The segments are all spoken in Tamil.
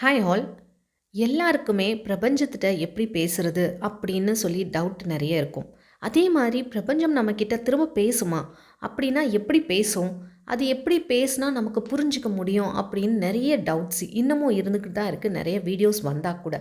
ஹாய் ஆல் எல்லாருக்குமே பிரபஞ்சத்திட்ட எப்படி பேசுறது அப்படின்னு சொல்லி டவுட் நிறைய இருக்கும். அதே மாதிரி பிரபஞ்சம் நம்மக்கிட்ட திரும்ப பேசுமா? அப்படின்னா எப்படி பேசும்? அது எப்படி பேசுனா நமக்கு புரிஞ்சிக்க முடியும்? அப்படின்னு நிறைய டவுட்ஸ் இன்னமும் இருந்துக்கிட்டு தான் இருக்குது நிறைய வீடியோஸ் வந்தால் கூட.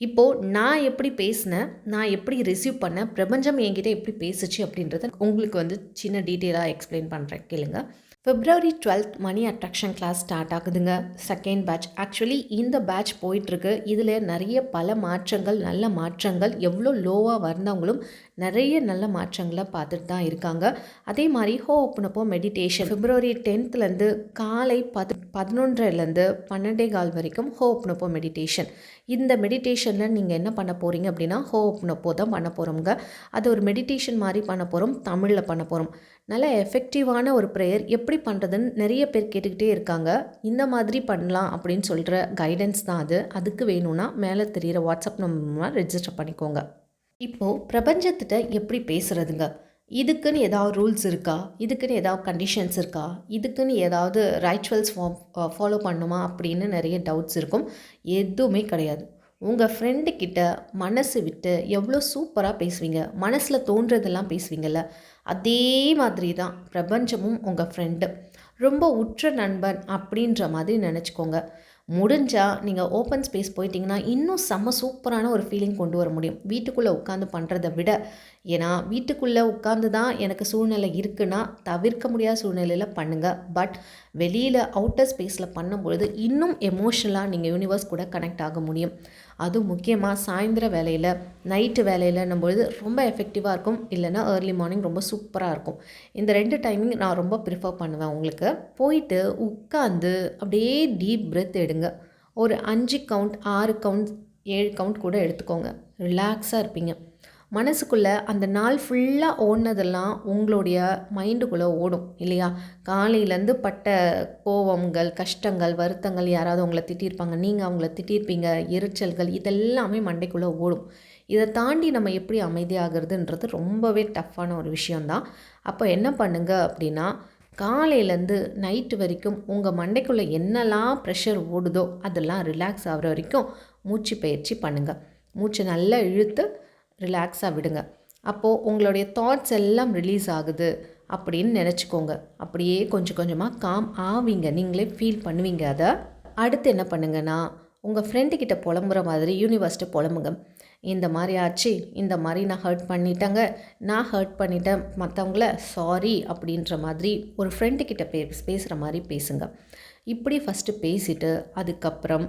இப்போது நான் எப்படி பேசினேன் நான் எப்படி ரிசீவ் பண்ணேன் பிரபஞ்சம் என்கிட்ட எப்படி பேசுச்சு அப்படின்றத உங்களுக்கு வந்து சின்ன டீட்டெயிலாக எக்ஸ்பிளைன் பண்ணுறேன் கேளுங்கள் ஃபிப்ரவரி டுவெல்த் மணி அட்ராக்ஷன் கிளாஸ் ஸ்டார்ட் ஆகுதுங்க. செகண்ட் பேட்ச் ஆக்சுவலி இந்த பேட்ச் போயிட்டுருக்கு. இதில் நிறைய பல மாற்றங்கள் நல்ல மாற்றங்கள் எவ்வளோ லோவாக வந்தவங்களும் நிறைய நல்ல மாற்றங்களை பார்த்துட்டு தான் இருக்காங்க. அதே மாதிரி ஹோ ஓப்பனப்போ மெடிடேஷன் பிப்ரவரி டென்த்லேருந்து காலை பது பதினொன்றிலேருந்து பன்னெண்டே கால் வரைக்கும் ஹோ ஓப்பனப்போ மெடிடேஷன் இந்த மெடிடேஷனில் நீங்கள் என்ன பண்ண போகிறீங்க அப்படின்னா ஹோ ஓப்பனப்போ தான் பண்ண போகிறோங்க அது ஒரு மெடிடேஷன் மாதிரி பண்ண போகிறோம் தமிழில் பண்ண போகிறோம் நல்ல எஃபெக்டிவான ஒரு ப்ரேயர் எப்படி பண்ணுறதுன்னு நிறைய பேர் கேட்டுக்கிட்டே இருக்காங்க. இந்த மாதிரி பண்ணலாம் அப்படின்னு சொல்கிற கைடன்ஸ் தான் அது. அதுக்கு வேணும்னா மேலே தெரிகிற வாட்ஸ்அப் நம்பர் ரெஜிஸ்டர் பண்ணிக்கோங்க. இப்போது பிரபஞ்சத்திட்ட எப்படி பேசுகிறதுங்க இதுக்குன்னு ஏதாவது ரூல்ஸ் இருக்கா? இதுக்குன்னு ஏதாவது கண்டிஷன்ஸ் இருக்கா? இதுக்குன்னு ஏதாவது ரைச்சுவல்ஸ் ஃபார்ம் ஃபாலோ பண்ணுமா? அப்படின்னு நிறைய டவுட்ஸ் இருக்கும். எதுவுமே கிடையாது. உங்கள் ஃப்ரெண்டுக்கிட்ட மனசு விட்டு எவ்வளோ சூப்பராக பேசுவீங்க? மனசில் தோன்றதெல்லாம் பேசுவீங்கள்ல அதே மாதிரி தான் பிரபஞ்சமும் உங்கள் ஃப்ரெண்டு ரொம்ப உற்ற நண்பன் அப்படின்ற மாதிரி நினச்சிக்கோங்க. முடிஞ்சால் நீங்கள் ஓப்பன் ஸ்பேஸ் போயிட்டீங்கன்னா இன்னும் செம்ம சூப்பரான ஒரு ஃபீலிங் கொண்டு வர முடியும். வீட்டுக்குள்ளே உட்காந்து பண்ணுறத விட. ஏன்னா வீட்டுக்குள்ளே உட்காந்து தான் எனக்கு சூழ்நிலை இருக்குன்னா தவிர்க்க முடியாத சூழ்நிலையில் பண்ணுங்கள் பட் வெளியில் அவுட்டர் ஸ்பேஸில் பண்ணும்பொழுது இன்னும் எமோஷனலாக நீங்கள் யூனிவர்ஸ் கூட கனெக்ட் ஆக முடியும். அதுவும் முக்கியமாக சாயந்தர வேலையில் நைட்டு வேலையில் பொழுது ரொம்ப எஃபெக்டிவாக இருக்கும். இல்லைன்னா ஏர்லி மார்னிங் ரொம்ப சூப்பராக இருக்கும். இந்த ரெண்டு டைமிங் நான் ரொம்ப ப்ரிஃபர் பண்ணுவேன் உங்களுக்கு. போயிட்டு உட்காந்து அப்படியே டீப் பிரெத் எடுங்க. ஒரு அஞ்சு கவுண்ட் ஆறு கவுண்ட் ஏழு கவுண்ட் கூட எடுத்துக்கோங்க. ரிலாக்ஸாக இருப்பீங்க. மனசுக்குள்ளே அந்த நாள் ஃபுல்லாக ஓடினதெல்லாம் உங்களுடைய மைண்டுக்குள்ளே ஓடும் இல்லையா? காலையிலேருந்து பட்ட கோவங்கள் கஷ்டங்கள் வருத்தங்கள் யாராவது உங்களை திட்டியிருப்பாங்க. நீங்கள் அவங்கள திட்டியிருப்பீங்க. எரிச்சல்கள் இதெல்லாமே மண்டைக்குள்ளே ஓடும். இதை தாண்டி நம்ம எப்படி அமைதியாகிறதுன்றது ரொம்பவே டஃப்பான ஒரு விஷயந்தான் அப்போ என்ன பண்ணுங்கள் அப்படின்னா காலையிலேருந்து நைட்டு வரைக்கும் உங்கள் மண்டைக்குள்ளே என்னெல்லாம் ப்ரெஷர் ஓடுதோ அதெல்லாம் ரிலாக்ஸ் ஆகிற வரைக்கும் மூச்சு பயிற்சி பண்ணுங்கள் மூச்சு நல்லா இழுத்து ரிலாக்ஸாக விடுங்க. அப்போது உங்களுடைய தாட்ஸ் எல்லாம் ரிலீஸ் ஆகுது அப்படின்னு நினச்சிக்கோங்க. அப்படியே கொஞ்சம் கொஞ்சமாக காம் ஆவீங்க. நீங்களே ஃபீல் பண்ணுவீங்க அதை. அடுத்து என்ன பண்ணுங்கன்னா உங்கள் ஃப்ரெண்டுக்கிட்ட புலம்புற மாதிரி யூனிவர்ஸ்ட்டு புலம்புங்க. இந்த மாதிரி ஆச்சு இந்த மாதிரி நான் ஹர்ட் பண்ணிட்டேங்க நான் ஹர்ட் பண்ணிட்டேன் மற்றவங்கள சாரி அப்படின்ற மாதிரி ஒரு ஃப்ரெண்டுக்கிட்ட பே பேசுகிற மாதிரி பேசுங்க. இப்படி ஃபஸ்ட்டு பேசிவிட்டு அதுக்கப்புறம்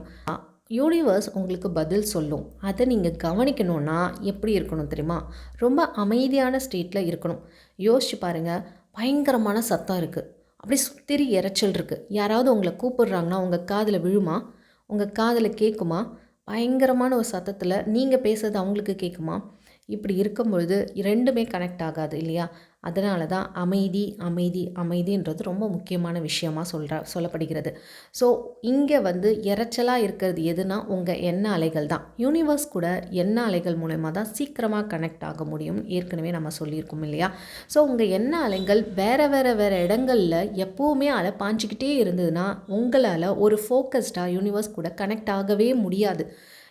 யூனிவர்ஸ் உங்களுக்கு பதில் சொல்லும். அதை நீங்கள் கவனிக்கணும்னா எப்படி இருக்கணும் தெரியுமா? ரொம்ப அமைதியான ஸ்டேட்டில் இருக்கணும். யோசிச்சு பாருங்கள் பயங்கரமான சத்தம் இருக்குது அப்படி சுத்திரி இறைச்சல் இருக்குது யாராவது உங்களை கூப்பிடுறாங்கன்னா உங்கள் காதில் விழுமா? உங்கள் காதில் கேட்குமா பயங்கரமான ஒரு சத்தத்தில் நீங்கள் பேசுறது அவங்களுக்கு கேட்குமா இப்படி இருக்கும் பொழுது ரெண்டுமே கனெக்ட் ஆகாது இல்லையா? அதனால தான் அமைதி அமைதி அமைதின்றது ரொம்ப முக்கியமான விஷயமாக சொல்கிற சொல்லப்படுகிறது. ஸோ இங்கே வந்து இறைச்சலாக இருக்கிறது எதுனா உங்கள் எண்ண அலைகள் தான். யூனிவர்ஸ் கூட எண்ண அலைகள் மூலயமா தான் சீக்கிரமாக கனெக்ட் ஆக முடியும். ஏற்கனவே நம்ம சொல்லியிருக்கோம் இல்லையா? ஸோ உங்கள் எண்ண அலைகள் வேறு வேறு வேறு இடங்களில் எப்போவுமே அலை பாஞ்சிக்கிட்டே இருந்ததுன்னா உங்களால் ஒரு ஃபோக்கஸ்டாக யூனிவர்ஸ் கூட கனெக்ட் ஆகவே முடியாது.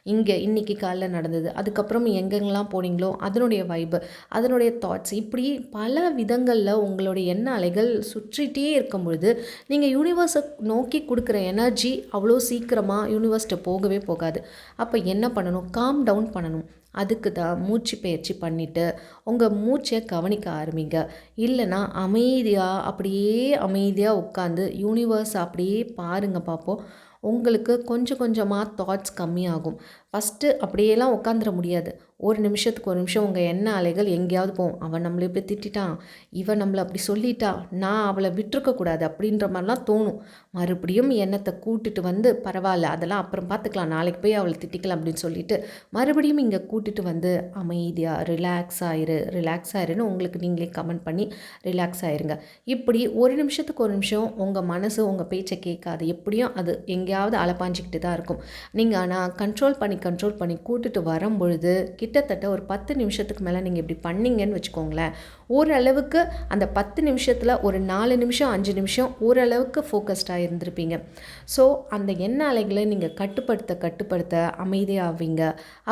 இங்கே இன்றைக்கி காலைல நடந்தது. அதுக்கப்புறம் எங்கெங்கெல்லாம் போனீங்களோ அதனுடைய வைப்பு அதனுடைய தாட்ஸ் இப்படி பல விதங்களில் உங்களுடைய எண்ண அலைகள் சுற்றிகிட்டே இருக்கும் பொழுது நீங்கள் யூனிவர்ஸை நோக்கி கொடுக்குற எனர்ஜி அவ்வளோ சீக்கிரமாக யூனிவர்ஸ்ட்டை போகவே போகாது. அப்போ என்ன பண்ணணும்? காம் டவுன் பண்ணணும். அதுக்கு தான் மூச்சு பயிற்சி பண்ணிவிட்டு உங்கள் மூச்சை கவனிக்க ஆரம்பிங்க. இல்லைனா அமைதியாக அப்படியே அமைதியாக உட்காந்து யூனிவர்ஸ் அப்படியே பாருங்கள் பார்ப்போம் உங்களுக்கு கொஞ்சம் கொஞ்சமாக தாட்ஸ் கம்மியாகும். ஃபஸ்ட்டு அப்படியெல்லாம் உட்காந்துட முடியாது. ஒரு நிமிஷத்துக்கு ஒரு நிமிஷம் உங்கள் எண்ண அலைகள் எங்கேயாவது போகும். அவன் நம்மளை இப்படி திட்டான் இவன் நம்மளை அப்படி சொல்லிட்டா. நான் அவளை விட்டுருக்கக்கூடாது அப்படின்ற மாதிரிலாம் தோணும். மறுபடியும் எண்ணத்தை கூட்டிட்டு வந்து பரவாயில்ல அதெல்லாம் அப்புறம் பார்த்துக்கலாம். நாளைக்கு போய் அவளை திட்டிக்கலாம் அப்படின்னு சொல்லிட்டு மறுபடியும் இங்கே கூட்டிட்டு வந்து அமைதியாக ரிலாக்ஸ் ஆயிரு ரிலாக்ஸ் ஆயிருன்னு உங்களுக்கு நீங்களே கமெண்ட் பண்ணி ரிலாக்ஸ் ஆயிருங்க. இப்படி ஒரு நிமிஷத்துக்கு ஒரு நிமிஷம் உங்கள் மனசு உங்கள் பேச்சை கேட்காது. எப்படியும் அது எங்கேயாவது அலப்பாஞ்சிக்கிட்டு தான் இருக்கும். நீங்கள் ஆனால் கண்ட்ரோல் பண்ணி கண்ட்ரோல் பண்ணி கூட்டிட்டு வரும் பொழுது கிட்ட கிட்டத்தட்ட ஒரு பத்து நிமிஷத்துக்கு மேலே நீங்கள் இப்படி பண்ணீங்கன்னு வச்சுக்கோங்களேன். ஓரளவுக்கு அந்த பத்து நிமிஷத்தில் ஒரு நாலு நிமிஷம் அஞ்சு நிமிஷம் ஓரளவுக்கு ஃபோக்கஸ்டாக இருந்திருப்பீங்க. ஸோ அந்த எண்ண அலைகளை நீங்கள் கட்டுப்படுத்த கட்டுப்படுத்த அமைதியாவீங்க.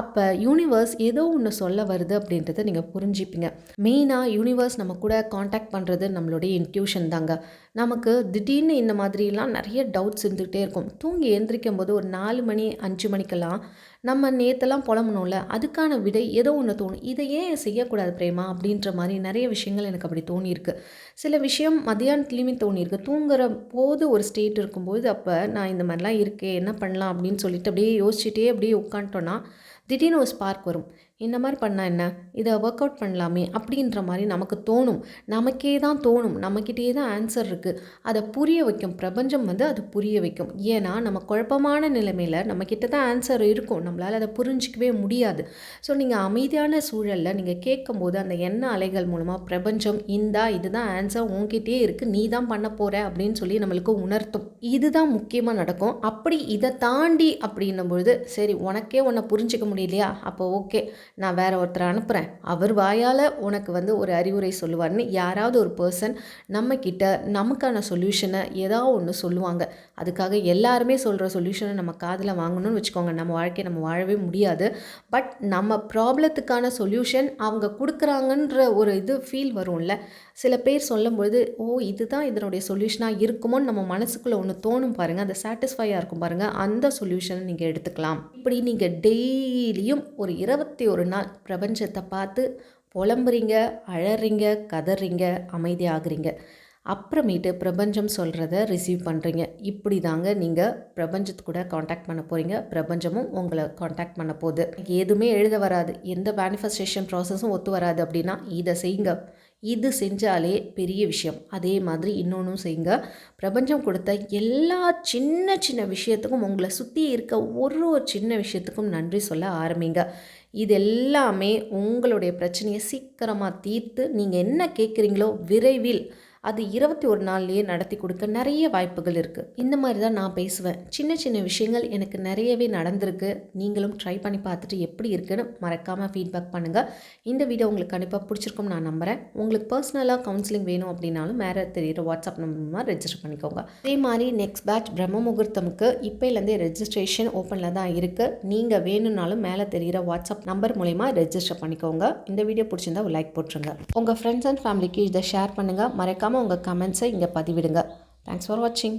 அப்போ யூனிவர்ஸ் ஏதோ ஒன்று சொல்ல வருது அப்படின்றத நீங்கள் புரிஞ்சுப்பீங்க. மெயினாக யூனிவர்ஸ் நம்ம கூட காண்டாக்ட் பண்ணுறது நம்மளுடைய இன்ட்யூஷன் தாங்க. நமக்கு திடீர்னு இந்த மாதிரிலாம் நிறைய டவுட்ஸ் இருந்துக்கிட்டே இருக்கும். தூங்கி எழுந்திரிக்கும் போது ஒரு நாலு மணி அஞ்சு மணிக்கெல்லாம் நம்ம நேத்தெல்லாம் புலம்பணும்ல அதுக்கான விடை ஏதோ ஒன்று தோணும். இதை ஏன் செய்யக்கூடாது பிரேமா? அப்படின்ற மாதிரி நிறைய விஷயங்கள் எனக்கு அப்படி தோணியிருக்கு. சில விஷயம் மதியானத்துலேயுமே தோணியிருக்கு. தூங்குற போது ஒரு ஸ்டேட் இருக்கும்போது அப்போ நான் இந்த மாதிரிலாம் இருக்கே என்ன பண்ணலாம் அப்படின்னு சொல்லிட்டு அப்படியே யோசிச்சுட்டே அப்படியே உட்காந்துட்டோன்னா திடீர்னு ஒரு ஸ்பார்க் வரும். இந்த மாதிரி பண்ணால் என்ன? இதை ஒர்க் அவுட் பண்ணலாமே அப்படின்ற மாதிரி நமக்கு தோணும். நமக்கே தான் தோணும். நம்மக்கிட்டே தான் ஆன்சர் இருக்குது அதை புரிய வைக்கும். பிரபஞ்சம் வந்து அது புரிய வைக்கும். ஏன்னா நம்ம குழப்பமான நிலைமையில் நம்மக்கிட்ட தான் ஆன்சர் இருக்கும். நம்மளால் அதை புரிஞ்சிக்கவே முடியாது. ஸோ நீங்கள் அமைதியான சூழலில் நீங்கள் கேட்கும்போது அந்த எண்ண அலைகள் மூலமாக பிரபஞ்சம் இந்தா இதுதான் ஆன்சர் உங்ககிட்டே இருக்குது நீ தான் பண்ண போகிற அப்படின்னு சொல்லி நம்மளுக்கு உணர்த்தும். இதுதான் முக்கியமாக நடக்கும். அப்படி இதை தாண்டி அப்படின்னும் பொழுது சரி உனக்கே உன்னை புரிஞ்சிக்க முடியலையா? அப்போ ஓகே நான் வேற ஒருத்தரை அனுப்புகிறேன் அவர் வாயால் உனக்கு வந்து ஒரு அறிவுரை சொல்லுவார்னு யாராவது ஒரு பர்சன் நம்மக்கிட்ட நமக்கான சொல்யூஷனை ஏதாவது ஒன்று சொல்லுவாங்க. அதுக்காக எல்லாருமே சொல்கிற சொல்யூஷனை நம்ம காதில் வாங்கணும்னு வச்சுக்கோங்க. நம்ம வாழ்க்கையை நம்ம வாழவே முடியாது. பட் நம்ம ப்ராப்ளத்துக்கான சொல்யூஷன் அவங்க கொடுக்குறாங்கன்ற ஒரு இது ஃபீல் வரும்ல. சில பேர் சொல்லும்பொழுது ஓ இதுதான் இதனுடைய சொல்யூஷனாக இருக்குமோன்னு நம்ம மனசுக்குள்ளே ஒன்று தோணும் பாருங்கள் அந்த சாட்டிஸ்ஃபையாக இருக்கும் பாருங்கள் அந்த சொல்யூஷனை நீங்கள் எடுத்துக்கலாம். இப்படி நீங்கள் டெய்லியும் ஒரு இருபத்தி ஒரு நாள் பிரபஞ்சத்தை பார்த்து புலம்புறீங்க அழறீங்க கதறீங்க அமைதியாகிறீங்க. அப்புறமேட்டு பிரபஞ்சம் சொல்கிறத ரிசீவ் பண்ணுறீங்க இப்படி தாங்க நீங்கள் பிரபஞ்சத்து கூட காண்டாக்ட் பண்ண போகிறீங்க பிரபஞ்சமும் உங்களை காண்டாக்ட் பண்ண போகுது. எதுவுமே எழுத வராது. எந்த மேனிஃபெஸ்டேஷன் ப்ராசஸும் ஒத்து வராது அப்படின்னா இதை செய்யுங்க. இது செஞ்சாலே பெரிய விஷயம். அதே மாதிரி இன்னொன்றும் செய்யுங்க. பிரபஞ்சம் கொடுத்த எல்லா சின்ன சின்ன விஷயத்துக்கும் உங்களை சுற்றி இருக்க ஒரு ஒரு சின்ன விஷயத்துக்கும் நன்றி சொல்ல ஆரம்பிங்க. இது எல்லாமே உங்களுடைய பிரச்சனையை சீக்கிரமாக தீர்த்து நீங்கள் என்ன கேட்குறீங்களோ விரைவில் அது இருபத்தி ஒரு நாள்லேயே நடத்தி கொடுக்க நிறைய வாய்ப்புகள் இருக்குது இந்த மாதிரி தான் நான் பேசுவேன். சின்ன சின்ன விஷயங்கள் எனக்கு நிறையவே நடந்திருக்கு. நீங்களும் ட்ரை பண்ணி பார்த்துட்டு எப்படி இருக்குன்னு மறக்காமல் ஃபீட்பேக் பண்ணுங்கள் இந்த வீடியோ உங்களுக்கு கண்டிப்பாக பிடிச்சிருக்கும் நான் நம்புகிறேன் உங்களுக்கு பர்சனலாக கவுன்சிலிங் வேணும் அப்படின்னாலும் மேலே தெரியுற வாட்ஸ்அப் நம்பர் ரெஜிஸ்டர் பண்ணிக்கோங்க. அதே மாதிரி நெக்ஸ்ட் பேட்ச் பிரம்ம முகூர்த்தமுக்கு இப்போலேருந்தே ரெஜிஸ்ட்ரேஷன் ஓப்பனில் தான் இருக்குது நீங்கள் வேணும்னாலும் மேலே தெரிகிற வாட்ஸ்அப் நம்பர் மூலிமா ரெஜிஸ்டர் பண்ணிக்கோங்க. இந்த வீடியோ பிடிச்சிருந்தா லைக் போட்டுருங்க. உங்கள் ஃப்ரெண்ட்ஸ் அண்ட் ஃபேமிலிக்கு இதை ஷேர் பண்ணுங்கள் மறக்காமல் உங்கள் கமெண்ட்ஸை இங்கே பதிவிடுங்க. தேங்க்ஸ் ஃபார் வாட்சிங்